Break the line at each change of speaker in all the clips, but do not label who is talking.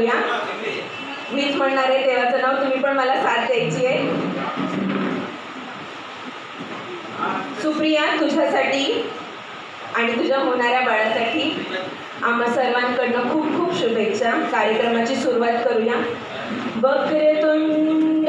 करूया मीच म्हणणार आहे देवाचं नाव तुम्ही पण मला साथ द्यायची आहे. सुप्रिया तुझ्यासाठी आणि तुझ्या होणाऱ्या बाळासाठी आम्हा सर्वांकडनं खूप खूप शुभेच्छा. कार्यक्रमाची सुरुवात करूया. बकरे तुंड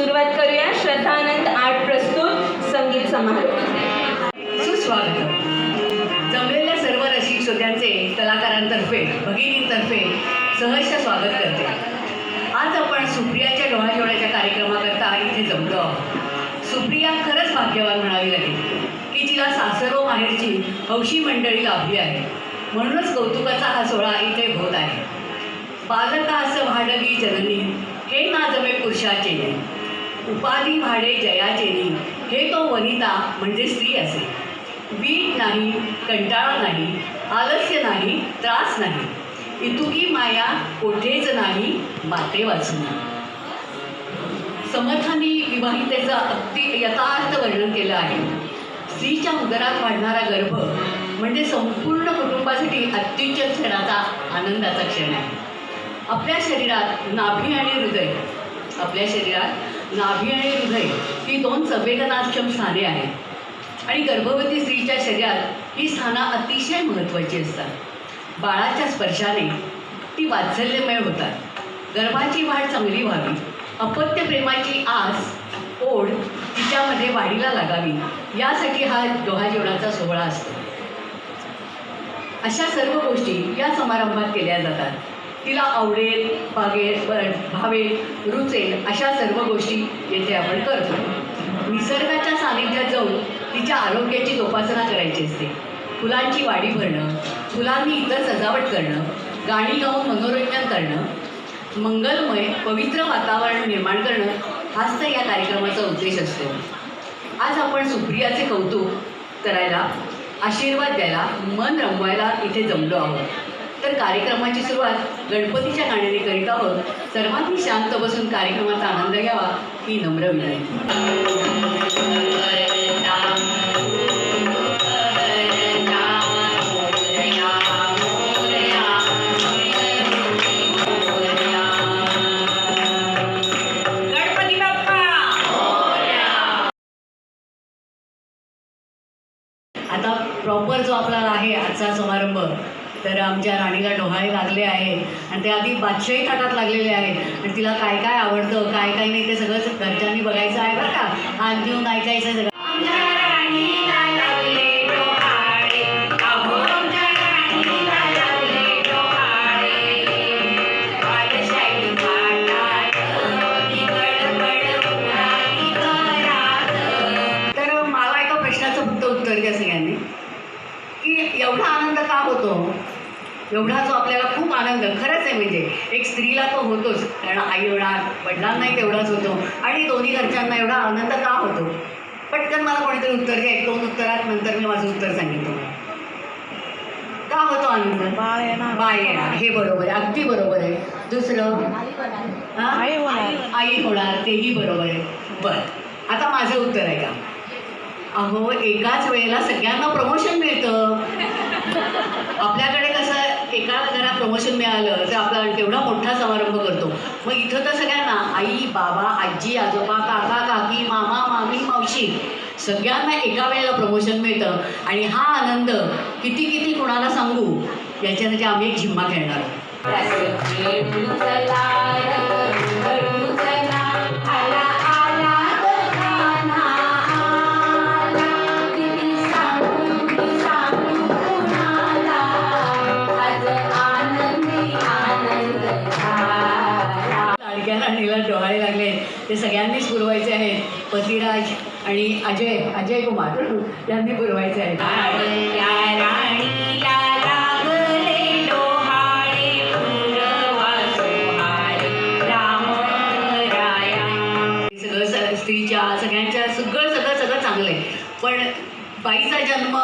सुरुवात करूया. श्रद्धानंद आर्ट प्रस्तुत संगीत समारोह.
सुस्वागत जमलेल्या सर्व रसिक श्रोत्यांचे कलाकारांतर्फे भगिनींतर्फे सहर्ष स्वागत करते. आज आपण सुप्रियाच्या डोळ्याजोळ्याच्या कार्यक्रमाकरता इथे जमलो आहोत. सुप्रिया खरंच भाग्यवान म्हणावी लागेल की तिला सासरो माहेरची हौशी मंडळी लाभली आहे. म्हणूनच कौतुकाचा हा सोहळा इथे होत आहे. बालकास भाडवी जननी हे ना जमे पुरुषाचे. उपाधी भाडे जयाचेनी हे तो वनिता म्हणजे स्त्री असे. वीट नाही कंटाळा नाही आलस्य नाही त्रास नाही. इतुकी माया कोठेच नाही माते वाचून. समर्थांनी विवाहितेचा अगदी यथार्थ वर्णन केलं आहे. स्त्रीच्या उदरात वाढणारा गर्भ म्हणजे संपूर्ण कुटुंबासाठी अत्युच्च क्षणाचा आनंदाचा क्षण आहे. आपल्या शरीरात नाभी आणि हृदय. आपल्या शरीरात नाभी आणि हृदय ही दोन संवेदनाक्षम स्थाने आहेत. आणि गर्भवती स्त्रीच्या शरीरात ही स्थानं अतिशय महत्त्वाची असतात. बाळाच्या स्पर्शाने ती वात्सल्यमय होतात. गर्भाची वाढ चांगली व्हावी. अपत्य प्रेमाची आस ओढ तिच्यामध्ये वाढीला लागावी. यासाठी हा दोहा जेवणाचा सोहळा असतो. अशा सर्व गोष्टी या समारंभात केल्या जातात. तिला आवडेल बागेल भावेल रुचेल अशा सर्व गोष्टी येथे आपण करतो. निसर्गाच्या सानिध्यात जाऊन तिच्या आरोग्याची जोपासना करायची असते. फुलांची वाढी भरणं फुलांनी इतर सजावट करणं गाणी गाऊन मनोरंजन करणं मंगलमय पवित्र वातावरण निर्माण करणं हाच तर या कार्यक्रमाचा उद्देश असतो. आज आपण सुप्रियाचे कौतुक करायला आशीर्वाद द्यायला मन रमवायला इथे जमलो आहोत. तर कार्यक्रमाची सुरुवात गणपतीच्या गाण्याने करीत आहोत. सर्वांनी शांत बसून कार्यक्रमाचा आनंद घ्यावा ही नम्र विनंती. आमच्या राणीला डोहाळे लागले आहे आणि ते आधी बादशाही ताटात लागलेले आहेत. आणि तिला काय काय आवडतं काय काय नाही ते सगळं घरच्यांनी बघायचं आहे बरं का. हात घेऊन ऐकायचं सगळं. एवढा जो आपल्याला खूप आनंद. खरंच आहे म्हणजे एक स्त्रीला तो होतोच. कारण आई एवढा वडिलांनाही तेवढाच होतो. आणि दोन्ही घरच्यांना एवढा आनंद का होतो? पटकन मला कोणीतरी उत्तर द्या. एक दोन उत्तरात नंतर मी माझं उत्तर सांगेन तुम्हाला का होतो आनंद?
बाळ येणार.
बाय येणार. हे बरोबर आहे. अगदी बरोबर आहे. दुसरं?
आई होणार.
आई होणार. तेही बरोबर आहे. बरं. आता माझं उत्तर आहे का? अहो एकाच वेळेला सगळ्यांना प्रमोशन मिळतं. आपल्याकडे कसं एका घरात प्रमोशन मिळालं तर आपला तेवढा मोठा समारंभ करतो. मग इथं तर सगळ्यांना आई बाबा आजी आजोबा काका काकी मामा मामी मावशी सगळ्यांना एका वेळेला प्रमोशन मिळतं. आणि हा आनंद किती किती कोणाला सांगू याच्यासाठी आम्ही एक झिम्मा खेळणार लागले ते सगळ्यांनीच पुरवायचे आहेत. पतिराज आणि अजय अजय कुमार यांनी पुरवायचे आहेत. स्त्रीच्या सगळ्यांच्या सगळं सगळं सगळं चांगलं आहे पण बाईचा जन्म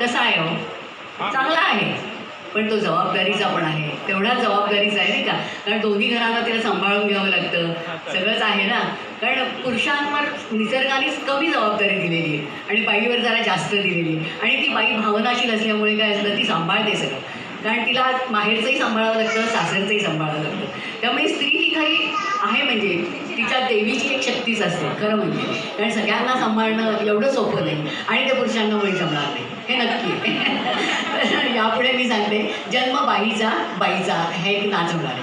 कसा आहे हो. चांगला आहे. पण तो जबाबदारीचा पण आहे. तेवढाच जबाबदारीचा आहे नाही का? कारण दोन्ही घरांना तिला सांभाळून घ्यावं लागतं. सगळंच आहे ना? कारण पुरुषांवर निसर्गानेच कमी जबाबदारी दिलेली आहे आणि बाईवर जरा जास्त दिलेली आहे. आणि ती बाई भावनाशील असल्यामुळे काय असलं ती सांभाळते सगळं. कारण तिला माहेरचंही सांभाळावं लागतं सासरचंही सांभाळावं लागतं. त्यामुळे स्त्री ही काही आहे म्हणजे तिच्या देवीची एक शक्तीच असते खरं म्हणजे. कारण सगळ्यांना सांभाळणं एवढं सोपं नाही आणि ते पुरुषांना मुळे जमणार नाही. हे नक्की आहे. यापुढे मी सांगते जन्म बाईचा बाईचा. हे एक नाच आहे.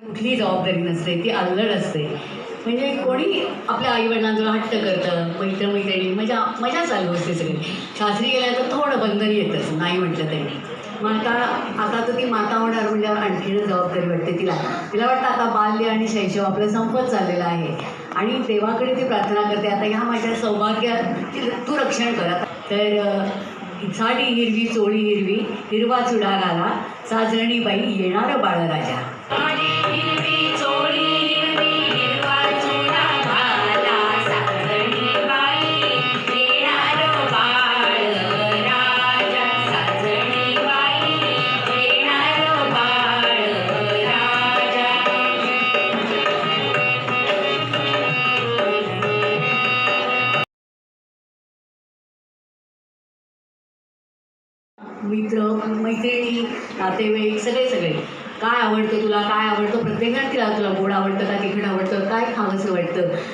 कुठलीही जबाबदारी नसते ती अल्लड असते. म्हणजे कोणी आपल्या आईवडिलांजवळ हट्ट करतं मैत्र मैत्रिणी मजा मजा चालू असते सगळी. सासरी तर थोडं बंधन येतच नाही म्हटलं तरी. मग आता आता तर ती माता होणार म्हणजे आणखीनच जबाबदारी वाटते तिला. तिला वाटतं आता बाल्य आणि शैशव आपलं संपत चाललेलं आहे. आणि देवाकडे ती प्रार्थना करते. आता ह्या माझ्या सौभाग्यात तू रक्षण कर. तर साडी झाडी हिरवी चोळी हिरवी हिरवा चुडा घाला. साजरणी बाई येणार बाळराजा.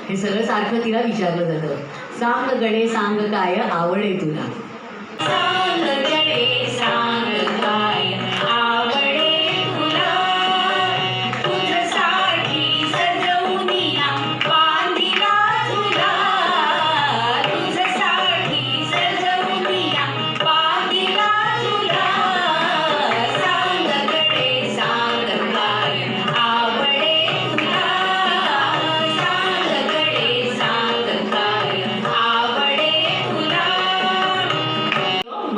हे सगळं सारखं तिला विचारलं जातं. सांग गडे सांग काय आवडे तुला.
सांग गडे सांग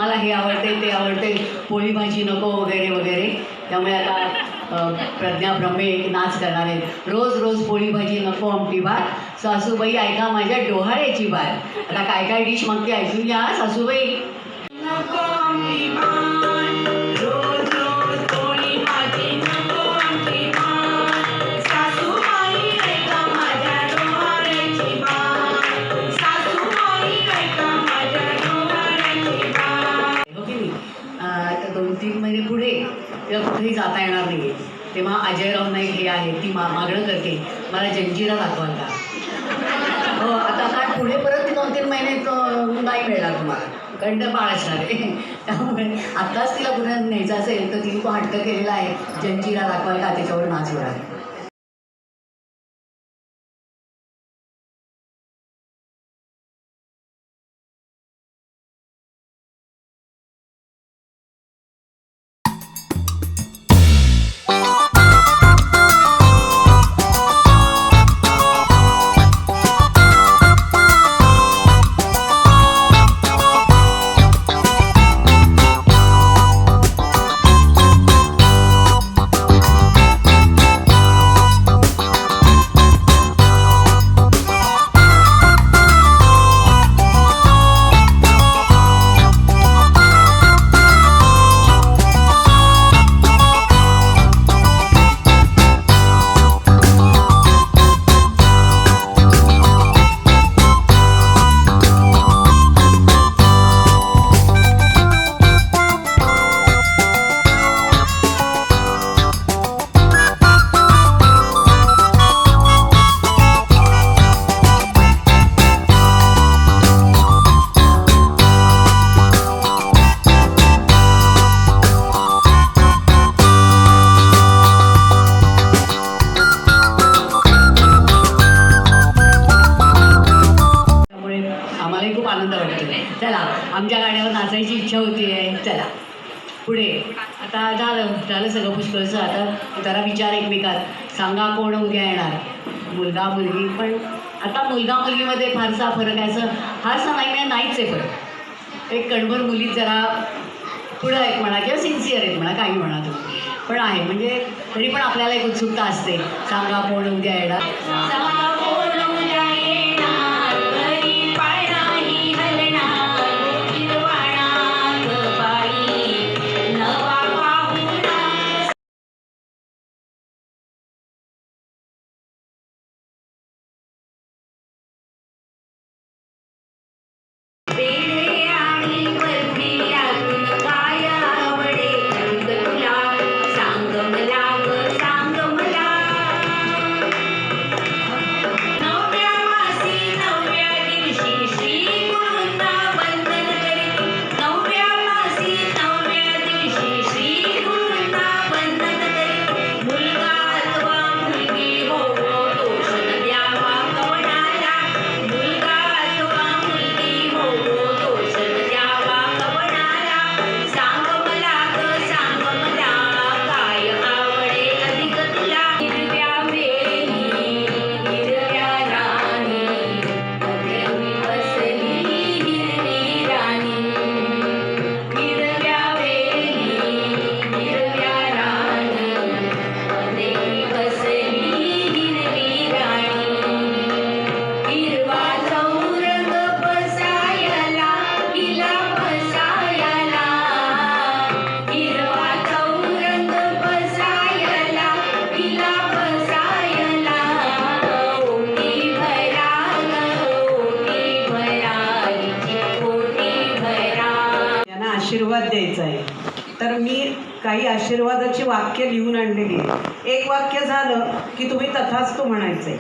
मला हे आवडते ते आवडते पोळी भाजी नको वगैरे वगैरे. त्यामुळे आता प्रज्ञा ब्रह्मे एक नाच करणार आहेत. रोज रोज पोळी भाजी नको आमटी भात. सासूबाई ऐका माझ्या डोहाळ्याची बाय आता काय काय डिश मागते? ऐकून घ्या सासूबाई. तीन महिने पुढे तेव्हा कुठेही जाता येणार नाही तेव्हा अजयराव नाईक हे आहे ती मा मागणं करते मला जंजिरा दाखवाल का? हो आता काय पुढे परत दोन तीन महिने नाही मिळणार तुम्हाला. कारण ते बाळ असणार आहे. त्यामुळे आत्ताच तिला कुठे न्यायचं असेल तर तिने तो हट्ट केलेला आहे. जंजिरा दाखवाल का? त्याच्यावर नाचवर आहे आमच्या गाण्यावर नाचायची इच्छा होती आहे. चला. पुढे. आता झालं झालं सगळं पुष्कळचं आता जरा विचार एकमेकात. सांगा कोण उद्या येणार? मुलगा मुलगी पण आता मुलगा मुलगीमध्ये फारसा फरक आहे. असं फारसा नाही नाही नाहीच आहे फरक. एक कणभर मुली जरा पुढं एक म्हणा किंवा सिन्सिअर आहेत म्हणा काही म्हणा तुम्ही. पण आहे. म्हणजे तरी पण आपल्याला एक उत्सुकता असते. सांगा कोण उद्या येणार?
सांगा कोण
आशीर्वाद द्यायचा आहे. तर मी काही आशीर्वादाची वाक्य लिहून आणलेली आहे. एक वाक्य झालं की तुम्ही तथास तो म्हणायचंय.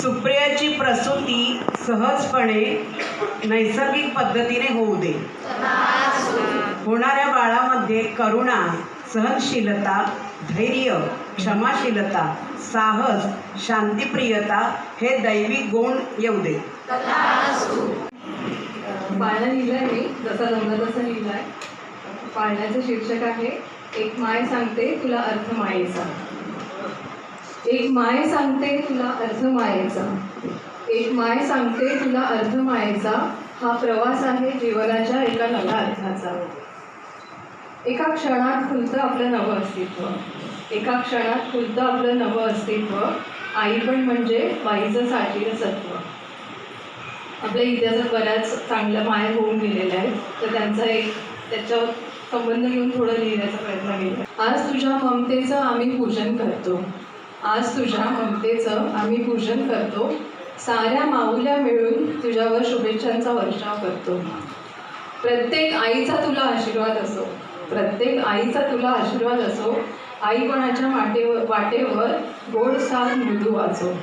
सुप्रियाची प्रसूती सहजपणे नैसर्गिक पद्धतीने होऊ दे. होणाऱ्या बाळामध्ये करुणा सहनशीलता धैर्य क्षमाशीलता साहस शांतिप्रियता हे दैवी गुण येऊ दे.
पाळणं लिहिलंय मी जसा जमलं तसं लिहिलंय. पाळण्याचं शीर्षक आहे एक माय सांगते तुला अर्थ मायेचा. एक माय सांगते तुला अर्थ मायेचा. एक माय सांगते तुला अर्थ मायेचा हा प्रवास आहे जीवनाच्या एका नव्या अर्थाचा. एका क्षणात खुलतं आपलं नवं अस्तित्व. एका क्षणात खुलतं आपलं नवं अस्तित्व. आई पण म्हणजे बाईचं साठीचं सत्व. आपल्या इतिहासात बऱ्याच चांगल्या माया होऊन गेलेल्या आहेत. तर त्यांचा एक त्याच्या संबंध घेऊन थोडं लिहिण्याचा प्रयत्न केला. आज तुझ्या ममतेचं आम्ही पूजन करतो. आज तुझ्या ममतेचं आम्ही पूजन करतो. साऱ्या माऊल्या मिळून तुझ्यावर शुभेच्छांचा वर्षाव करतो. प्रत्येक आईचा तुला आशीर्वाद असो. प्रत्येक आईचा तुला आशीर्वाद असो. आईपणाच्या वाटेवर वाटेवर गोड साथ मृदू वाचो.